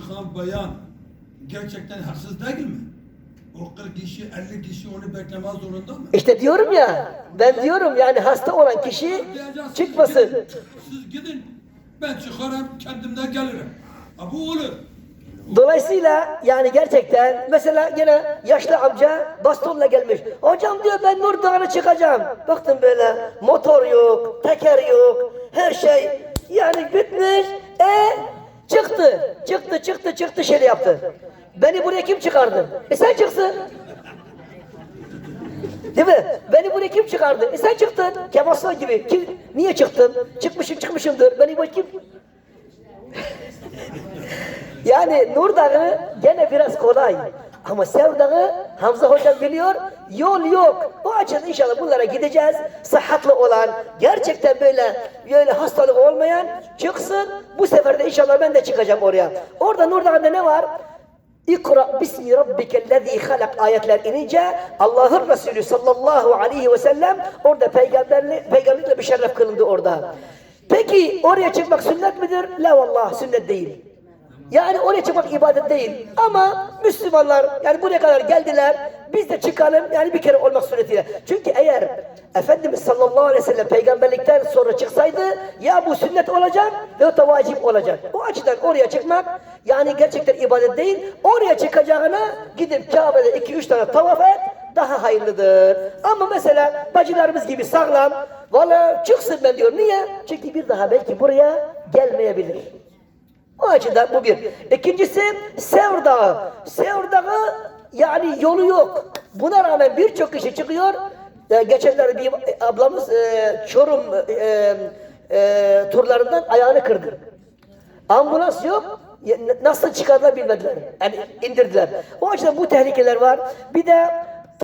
çıkan bayan gerçekten hırsız değil mi? O 40 kişi, 50 kişi onu beklemez zorunda mı? İşte diyorum ya, ben diyorum yani hasta olan kişi çıkmasın. Siz gidin, siz gidin. Ben çıkarım kendimden gelirim. Ha bu olur. Dolayısıyla yani gerçekten mesela gene yaşlı amca bastonla gelmiş. Hocam diyor ben Nur Dağı'na çıkacağım. Baktım böyle motor yok, teker yok, her şey yani bitmiş. E çıktı, çıktı, çıktı, çıktı şey yaptı. Beni buraya kim çıkardı? E sen çıksın. Değil mi? Beni buraya kim çıkardı? E sen çıktın. Kemal gibi. Kim, niye çıktın? Çıkmışım çıkmışımdır. Beni kim? Yani Nur Dağı gene biraz kolay. Ama Sev Dağı Hamza Hocam biliyor yol yok. O açıdan inşallah bunlara gideceğiz. Sıhhatli olan, gerçekten böyle böyle hastalık olmayan çıksın. Bu sefer de inşallah ben de çıkacağım oraya. Orada Nur Dağı'nda ne var? İkra bismi rabbikellezî halak ayetler inince Allah'ın Resulü sallallahu aleyhi ve sellem orada peygamberli, peygamberlikle bir şeref kılındı orada. Peki oraya çıkmak sünnet midir? La vallah sünnet değil. Yani oraya çıkmak ibadet değil. Ama Müslümanlar yani buraya kadar geldiler. Biz de çıkalım yani bir kere olmak suretiyle. Çünkü eğer Efendimiz sallallahu aleyhi ve sellem peygamberlikten sonra çıksaydı ya bu sünnet olacak ya da vacip olacak. O açıdan oraya çıkmak yani gerçekten ibadet değil. Oraya çıkacağına gidip Kabe'de iki üç tane tavaf et daha hayırlıdır. Ama mesela bacılarımız gibi sağlam valla çıksın ben diyor. Niye? Çünkü bir daha belki buraya gelmeyebilir. O açıdan bu bir. İkincisi Sevr Dağı. Sevr Dağı yani yolu yok. Buna rağmen birçok kişi çıkıyor. Ee, geçenlerde bir ablamız e, Çorum e, e, turlarından ayağını kırdı. Ambulans yok. Nasıl çıkardılar bilmediler. Yani indirdiler. O açıdan bu tehlikeler var. Bir de